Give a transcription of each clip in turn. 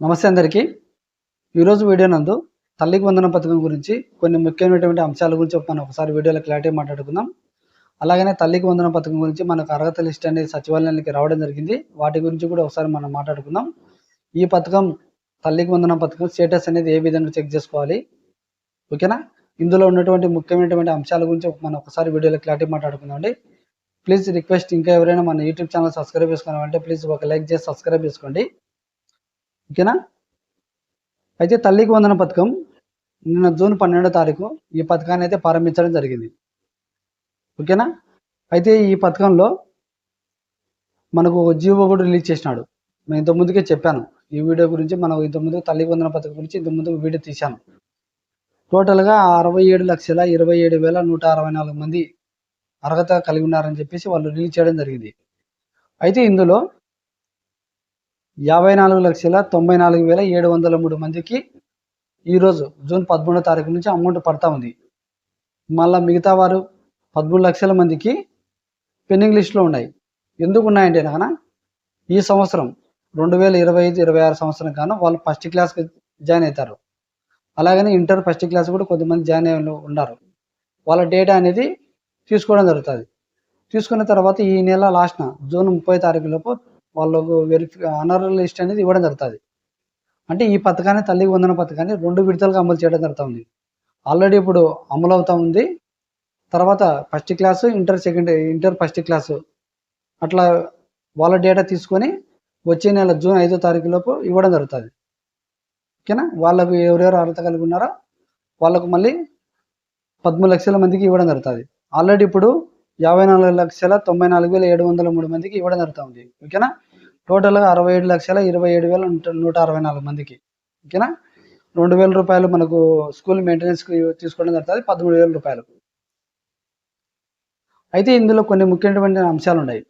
నమస్తే అందరికీ. ఈరోజు వీడియో నందు తల్లికి వందన పథకం గురించి కొన్ని ముఖ్యమైనటువంటి అంశాల గురించి మనం ఒకసారి వీడియోలో క్లారిటీ మాట్లాడుకుందాం. అలాగనే తల్లికి వందన పథకం గురించి మనకు అర్హత లిస్ట్ అనేది సచివాలయానికి రావడం జరిగింది. వాటి గురించి కూడా ఒకసారి మనం మాట్లాడుకుందాం. ఈ పథకం తల్లికి వందన పథకం స్టేటస్ అనేది ఏ విధంగా చెక్ చేసుకోవాలి? ఓకేనా? ఇందులో ఉన్నటువంటి ముఖ్యమైనటువంటి అంశాల గురించి మనం ఒకసారి వీడియోలో క్లారిటీ మాట్లాడుకుందాం అండి. ప్లీజ్ రిక్వెస్ట్ ఇంకా ఎవరైనా మన యూట్యూబ్ ఛానల్ సబ్స్క్రైబ్ చేసుకున్నామంటే ప్లీజ్ ఒక లైక్ చేసి సబ్స్క్రైబ్ చేసుకోండి. ఓకేనా? అయితే తల్లికి వందన పథకం. నిన్న జూన్ పన్నెండో తారీఖు ఈ పథకాన్ని అయితే ప్రారంభించడం జరిగింది. ఓకేనా? అయితే ఈ పథకంలో మనకు జీవో కూడా రిలీజ్ చేసినాడు. నేను ఇంతకుముందుకే చెప్పాను. ఈ వీడియో గురించి మనం ఇంతకుముందు తల్లికి వందన పథకం గురించి ఇంతకుముందు వీడియో తీశాను. టోటల్గా అరవై ఏడు లక్షల ఇరవై ఏడు వేల నూట అరవై నాలుగు మంది అర్హత కలిగి ఉన్నారని చెప్పేసి వాళ్ళు రిలీజ్ చేయడం జరిగింది. అయితే ఇందులో యాభై నాలుగు లక్షల తొంభై నాలుగు వేల ఏడు వందల మూడు మందికి ఈరోజు జూన్ పదమూడో తారీఖు నుంచి అమౌంట్ పడతా ఉంది. మళ్ళీ మిగతా వారు పదమూడు లక్షల మందికి పెండింగ్ లిస్టులో ఉన్నాయి. ఎందుకు ఉన్నాయంటే నాన్న ఈ సంవత్సరం రెండు వేల ఇరవై ఐదు ఇరవై ఆరు సంవత్సరం కాను వాళ్ళు ఫస్ట్ క్లాస్కి జాయిన్ అవుతారు. అలాగనే ఇంటర్ ఫస్ట్ క్లాస్ కూడా కొద్దిమంది జాయిన్ అయ్యి ఉన్నారు. వాళ్ళ డేటా అనేది తీసుకోవడం జరుగుతుంది. తీసుకున్న తర్వాత ఈ నెల లాస్ట్న జూన్ ముప్పై తారీఖు లోపు వాళ్ళకు వెరిఫి అనర్ లిస్ట్ అనేది ఇవ్వడం జరుగుతుంది. అంటే ఈ పథకాన్ని తల్లికి వందన పథకాన్ని రెండు విడతలుగా అమలు చేయడం జరుగుతుంది ఆల్రెడీ ఇప్పుడు అమలు అవుతూ ఉంది. తర్వాత first class inter second inter first class అట్లా వాళ్ళ డేటా తీసుకొని వచ్చే నెల జూన్ ఐదో తారీఖు లోపు ఇవ్వడం జరుగుతుంది. ఓకేనా? వాళ్ళకు ఎవరెవరు అర్హత కలిగి ఉన్నారో వాళ్ళకు మళ్ళీ పదమూడు లక్షల మందికి ఇవ్వడం జరుగుతుంది. ఆల్రెడీ ఇప్పుడు యాభై నాలుగు లక్షల తొంభై నాలుగు వేల ఏడు వందల మూడు మందికి ఇవ్వడం జరుగుతుంది. ఓకేనా? టోటల్గా అరవై ఏడు లక్షల ఇరవై ఏడు వేల నూట అరవై నాలుగు మందికి. ఓకేనా? రెండు వేల రూపాయలు మనకు స్కూల్ మెయింటెనెన్స్కి తీసుకోవడం జరుగుతుంది. పదమూడు వేల రూపాయలు. అయితే ఇందులో కొన్ని ముఖ్యమైనటువంటి అంశాలు ఉన్నాయి.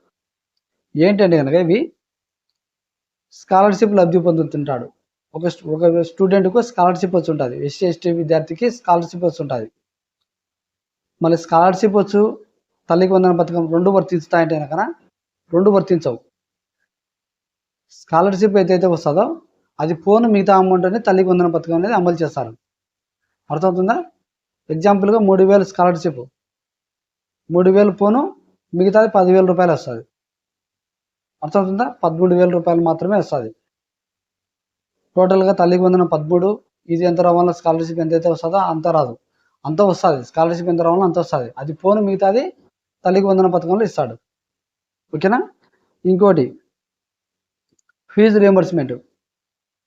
ఏంటంటే కనుక ఇవి స్కాలర్షిప్ లబ్ధి పొందుతుంటాడు. ఒక ఒక స్టూడెంట్కు స్కాలర్షిప్ వచ్చి ఉంటుంది. ఎస్సీ ఎస్టీ విద్యార్థికి స్కాలర్షిప్ వచ్చి ఉంటుంది. మళ్ళీ స్కాలర్షిప్ వచ్చు తల్లికి వందన పథకం రెండు వర్తిస్తాయంటే కనుక రెండు వర్తించవు. స్కాలర్షిప్ ఏదైతే వస్తుందో అది పోను మిగతా అమౌంట్ అనేది తల్లికి వందన పథకం అనేది అమలు చేస్తారు. అర్థమవుతుందా? ఎగ్జాంపుల్గా మూడు వేలు స్కాలర్షిప్. మూడు వేలు పోను మిగతాది పదివేల రూపాయలు వస్తుంది. అర్థమవుతుందా? పదమూడు వేల రూపాయలు మాత్రమే వస్తుంది. టోటల్గా తల్లికి వందన పదమూడు ఇది ఎంత రావాలో స్కాలర్షిప్ ఎంతైతే వస్తుందో అంత రాదు. అంత వస్తుంది. స్కాలర్షిప్ ఎంత రావాలో అంత వస్తుంది. అది పోను మిగతాది తల్లికి వందన పథకంలో ఇస్తాడు. ఓకేనా? ఇంకోటి ఫీజు రియంబర్స్మెంట్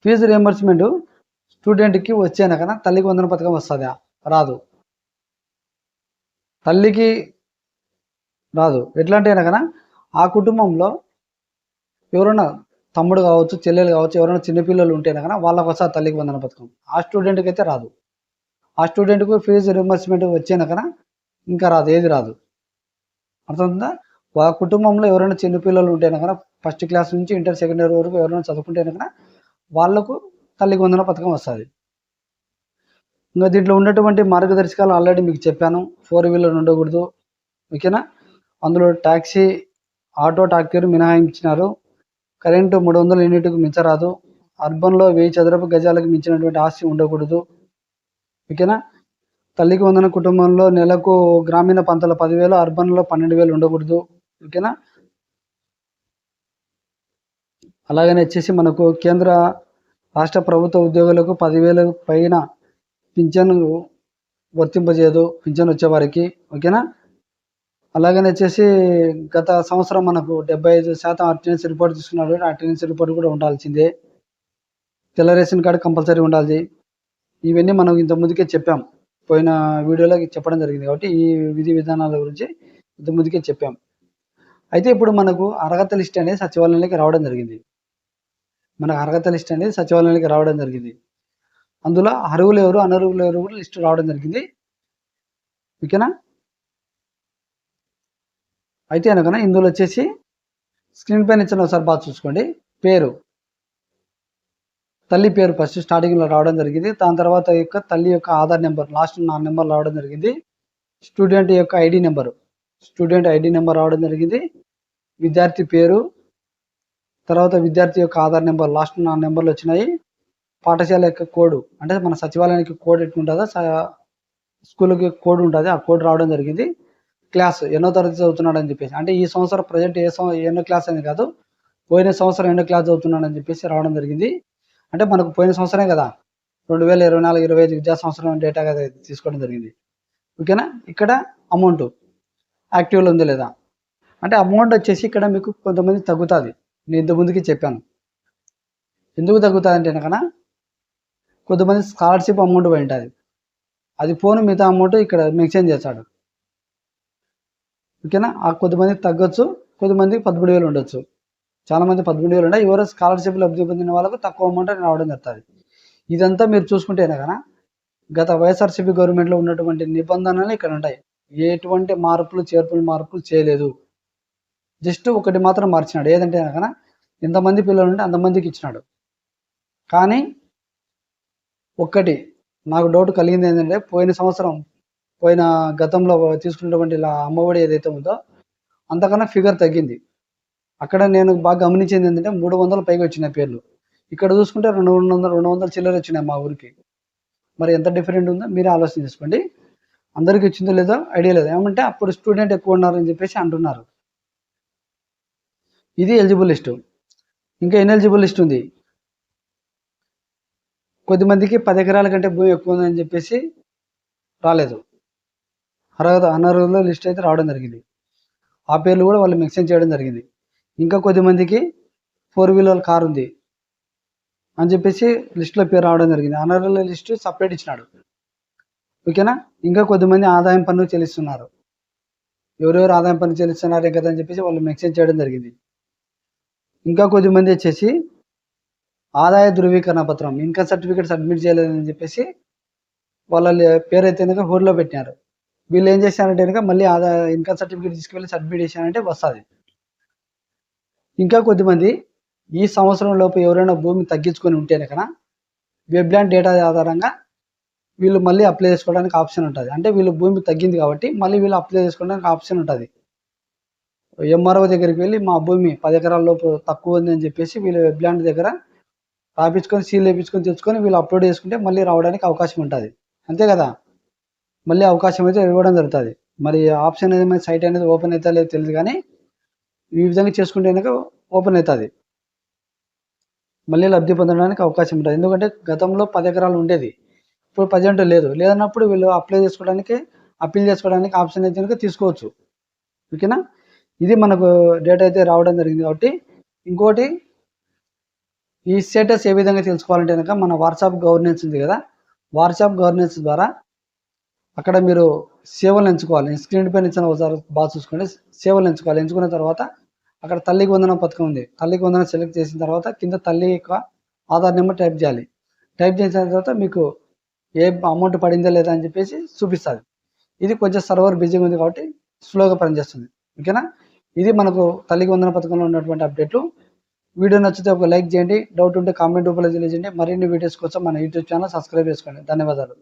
ఫీజు రియంబర్స్మెంట్ స్టూడెంట్కి వచ్చేనా కదా? తల్లికి వందన పథకం వస్తుందా? రాదు. తల్లికి రాదు. ఎట్లా అంటే కదా ఆ కుటుంబంలో ఎవరైనా తమ్ముడు కావచ్చు చెల్లెలు కావచ్చు ఎవరైనా చిన్నపిల్లలు ఉంటే కదా వాళ్ళకి వస్తుంది తల్లికి వందన పథకం. ఆ స్టూడెంట్కి అయితే రాదు. ఆ స్టూడెంట్కు ఫీజు రియంబర్స్మెంట్ వచ్చేనా ఇంకా రాదు. ఏది రాదు. అర్థమవుతుందా? ఆ కుటుంబంలో ఎవరైనా చిన్నపిల్లలు ఉంటే కనుక ఫస్ట్ క్లాస్ నుంచి ఇంటర్ సెకండ్ ఇయర్ వరకు ఎవరైనా చదువుకుంటే కనుక వాళ్ళకు తల్లికి వందన పథకం వస్తుంది. ఇంకా దీంట్లో ఉన్నటువంటి మార్గదర్శకాలు ఆల్రెడీ మీకు చెప్పాను. ఫోర్ వీలర్ ఉండకూడదు. ఓకేనా? అందులో ట్యాక్సీ ఆటో టాక్సీలు మినహాయించినారు. కరెంటు మూడు వందల యూనిట్కు మించరాదు. అర్బన్లో వెయ్యి చదరపు గజాలకు మించినటువంటి ఆస్తి ఉండకూడదు. ఓకేనా? తల్లికి వందన కుటుంబంలో నెలకు గ్రామీణ పంతల పదివేలు అర్బన్లో పన్నెండు వేలు ఉండకూడదు. ఓకేనా? అలాగనే వచ్చేసి మనకు కేంద్ర రాష్ట్ర ప్రభుత్వ ఉద్యోగులకు పదివేల పైన పింఛను వర్తింపజేయదు పింఛన్ వచ్చేవారికి. ఓకేనా? అలాగనే వచ్చేసి గత సంవత్సరం మనకు డెబ్బై ఐదు శాతం అటెండెన్స్ రిపోర్ట్ తీసుకున్నాడు. అటెండెన్స్ రిపోర్ట్ కూడా ఉండాల్సిందే. తెల్ల రేషన్ కార్డు కంపల్సరీ ఉండాలి. ఇవన్నీ మనం ఇంత ముందుకే చెప్పాం. పోయిన వీడియోలో చెప్పడం జరిగింది కాబట్టి ఈ విధి విధానాల గురించి ఇంతకుముందుకే చెప్పాం. అయితే ఇప్పుడు మనకు అర్హత లిస్ట్ అనేది సచివాలయంలోకి రావడం జరిగింది. మనకు అర్హత లిస్ట్ అనేది సచివాలయంలోకి రావడం జరిగింది. అందులో అర్హులు ఎవరు అనర్హులు ఎవరు కూడా లిస్ట్ రావడం జరిగింది. ఓకేనా? అయితే అనకన ఇందులో వచ్చేసి స్క్రీన్ పైన ఇచ్చిన ఒకసారి బాగా చూసుకోండి. పేరు. తల్లి పేరు ఫస్ట్ స్టార్టింగ్లో రావడం జరిగింది. దాని తర్వాత యొక్క తల్లి యొక్క ఆధార్ నెంబర్ లాస్ట్ నా నెంబర్ రావడం జరిగింది. స్టూడెంట్ యొక్క ID number student ID number రావడం జరిగింది. విద్యార్థి పేరు తర్వాత విద్యార్థి యొక్క ఆధార్ నెంబర్ లాస్ట్ నా నెంబర్లు వచ్చినాయి. పాఠశాల యొక్క కోడ్ అంటే మన సచివాలయానికి కోడ్ ఎట్లుంటుందో స్కూల్కి కోడ్ ఉంటుంది. ఆ కోడ్ రావడం జరిగింది. క్లాస్ ఎన్నో తరగతి చదువుతున్నాడని చెప్పేసి అంటే ఈ సంవత్సరం ప్రజెంట్ ఏ సంవ ఎన్నో క్లాస్ అని కాదు పోయిన సంవత్సరం ఎన్నో క్లాస్ చదువుతున్నాడని చెప్పేసి రావడం జరిగింది. అంటే మనకు పోయిన సంవత్సరమే కదా. రెండు వేల ఇరవై నాలుగు ఇరవై ఐదు విద్యా సంవత్సరం డేటా కదా తీసుకోవడం జరిగింది. ఓకేనా? ఇక్కడ అమౌంట్. యాక్టివ్లో ఉంది లేదా? అంటే అమౌంట్ వచ్చేసి ఇక్కడ మీకు కొంతమంది తగ్గుతుంది. నేను ఇంత ముందుకి చెప్పాను. ఎందుకు తగ్గుతుంది అంటే కనుక కొంతమంది స్కాలర్షిప్ అమౌంట్ పోయి ఉంటుంది. అది పోను మిగతా అమౌంట్ ఇక్కడ మెన్షన్ చేస్తాడు. ఓకేనా? ఆ కొద్దిమంది తగ్గొచ్చు కొద్దిమందికి పదమూడు వేలు ఉండొచ్చు. చాలా మంది పదమూడు వేలు ఉన్నాయి. ఎవరో స్కాలర్షిప్ లబ్ధి పొందిన వాళ్ళకు తక్కువ అమౌంట్ రావడం జరుగుతుంది. ఇదంతా మీరు చూసుకుంటేనే కదా గత వైఎస్ఆర్సీపీ గవర్నమెంట్లో ఉన్నటువంటి నిబంధనలు ఇక్కడ ఉంటాయి. ఎటువంటి మార్పులు చేర్పులు మార్పులు చేయలేదు. జస్ట్ ఒకటి మాత్రం మార్చినాడు. ఏదంటే కనుక ఎంతమంది పిల్లలు ఉంటే అంతమందికి ఇచ్చినాడు. కానీ ఒక్కటి నాకు డౌట్ కలిగింది ఏంటంటే పోయిన సంవత్సరం పోయిన గతంలో తీసుకున్నటువంటి ఇలా అమ్మఒడి ఏదైతే ఉందో అంతకన్నా ఫిగర్ తగ్గింది. అక్కడ నేను బాగా గమనించింది ఏంటంటే మూడు వందల పైగా వచ్చినాయి పేర్లు. ఇక్కడ చూసుకుంటే రెండు రెండు వందల రెండు వందల చిల్లర వచ్చినాయి మా ఊరికి. మరి ఎంత డిఫరెంట్ ఉందో మీరే ఆలోచన చేసుకోండి. అందరికి వచ్చిందో లేదో ఐడియా లేదు. ఏమంటే అప్పుడు స్టూడెంట్ ఎక్కువ ఉన్నారని చెప్పేసి అంటున్నారు. ఇది ఎలిజిబుల్ లిస్ట్ ఇంకా ఎలిజిబుల్ లిస్ట్ ఉంది. కొద్దిమందికి పది ఎకరాల కంటే భూమి ఎక్కువ ఉందని చెప్పేసి రాలేదు. అర్హత అనర్హుల లిస్ట్ అయితే రావడం జరిగింది. ఆ పేర్లు కూడా వాళ్ళు మెన్షన్ చేయడం జరిగింది. ఇంకా కొద్దిమందికి ఫోర్ వీలర్ కార్ ఉంది అని చెప్పేసి లిస్టులో పేరు రావడం జరిగింది. అనర్హుల లిస్టు సపరేట్ ఇచ్చినాడు. ఓకేనా ఇంకా కొద్దిమంది ఆదాయం పన్ను చెల్లిస్తున్నారు. ఎవరెవరు ఆదాయం పన్ను చెల్లిస్తున్నారు కదా అని చెప్పేసి వాళ్ళు మెన్షన్ చేయడం జరిగింది. ఇంకా కొద్దిమంది వచ్చేసి ఆదాయ ధృవీకరణ పత్రం ఇన్కమ్ సర్టిఫికేట్ సబ్మిట్ చేయలేదని చెప్పేసి వాళ్ళ పేరు అయితే కనుక హోర్లో పెట్టినారు. వీళ్ళు ఏం చేశారంటే కనుక మళ్ళీ ఆదాయ ఇన్కమ్ సర్టిఫికేట్ తీసుకువెళ్ళి సబ్మిట్ చేశారంటే వస్తుంది. ఇంకా కొద్దిమంది ఈ సంవత్సరం లోపు ఎవరైనా భూమి తగ్గించుకొని ఉంటే కనుక వెబ్లాండ్ డేటా ఆధారంగా వీళ్ళు మళ్ళీ అప్లై చేసుకోవడానికి ఆప్షన్ ఉంటుంది. అంటే వీళ్ళు భూమి తగ్గింది కాబట్టి మళ్ళీ వీళ్ళు అప్లై చేసుకోవడానికి ఆప్షన్ ఉంటుంది. ఎంఆర్ఓ దగ్గరికి వెళ్ళి మా భూమి పది ఎకరాల లోపు తక్కువ ఉంది అని చెప్పేసి వీళ్ళు వెబ్లాండ్ దగ్గర రాపించుకొని సీల్ వేయించుకొని తెచ్చుకొని వీళ్ళు అప్లోడ్ చేసుకుంటే మళ్ళీ రావడానికి అవకాశం ఉంటుంది. అంతే కదా? మళ్ళీ అవకాశం అయితే ఇవ్వడం జరుగుతుంది. మరి ఆప్షన్ అనేది సైట్ అనేది ఓపెన్ అవుతా లేదు తెలియదు కానీ ఈ విధంగా చేసుకుంటే కనుక ఓపెన్ అవుతుంది. మళ్ళీ లబ్ధి పొందడానికి అవకాశం ఉంటుంది. ఎందుకంటే గతంలో పది ఎకరాలు ఉండేది. ఇప్పుడు ప్రజెంట్ లేదు. లేదన్నప్పుడు వీళ్ళు అప్లై చేసుకోవడానికి అప్పీల్ చేసుకోవడానికి ఆప్షన్ అయితే కనుక తీసుకోవచ్చు. ఓకేనా? ఇది మనకు డేటా అయితే రావడం జరిగింది కాబట్టి ఇంకోటి ఈ స్టేటస్ ఏ విధంగా తెలుసుకోవాలంటే కనుక మన వాట్సాప్ గవర్నెన్స్ ఉంది కదా. వాట్సాప్ గవర్నెన్స్ ద్వారా అక్కడ మీరు సేవలు ఎంచుకోవాలి. స్క్రీన్ పైన ఇచ్చిన ఒకసారి బాగా చూసుకోండి. సేవలు ఎంచుకోవాలి. ఎంచుకున్న తర్వాత అక్కడ తల్లికి వందనం పథకం ఉంది. తల్లికి వందనం సెలెక్ట్ చేసిన తర్వాత కింద తల్లి యొక్క ఆధార్ నెంబర్ టైప్ చేయాలి. టైప్ చేసిన తర్వాత మీకు ఏ అమౌంట్ పడిందా లేదా అని చెప్పేసి చూపిస్తుంది. ఇది కొంచెం సర్వర్ బిజీగా ఉంది కాబట్టి స్లోగా పనిచేస్తుంది. ఓకేనా ఇది మనకు తల్లికి వందన పథకంలో ఉన్నటువంటి అప్డేట్లు వీడియో నచ్చితే ఒక లైక్ చేయండి. డౌట్ ఉంటే కామెంట్ రూపంలో తెలియజేయండి. మరిన్ని వీడియోస్ కోసం మన యూట్యూబ్ ఛానల్ సబ్స్క్రైబ్ చేసుకోండి. ధన్యవాదాలు.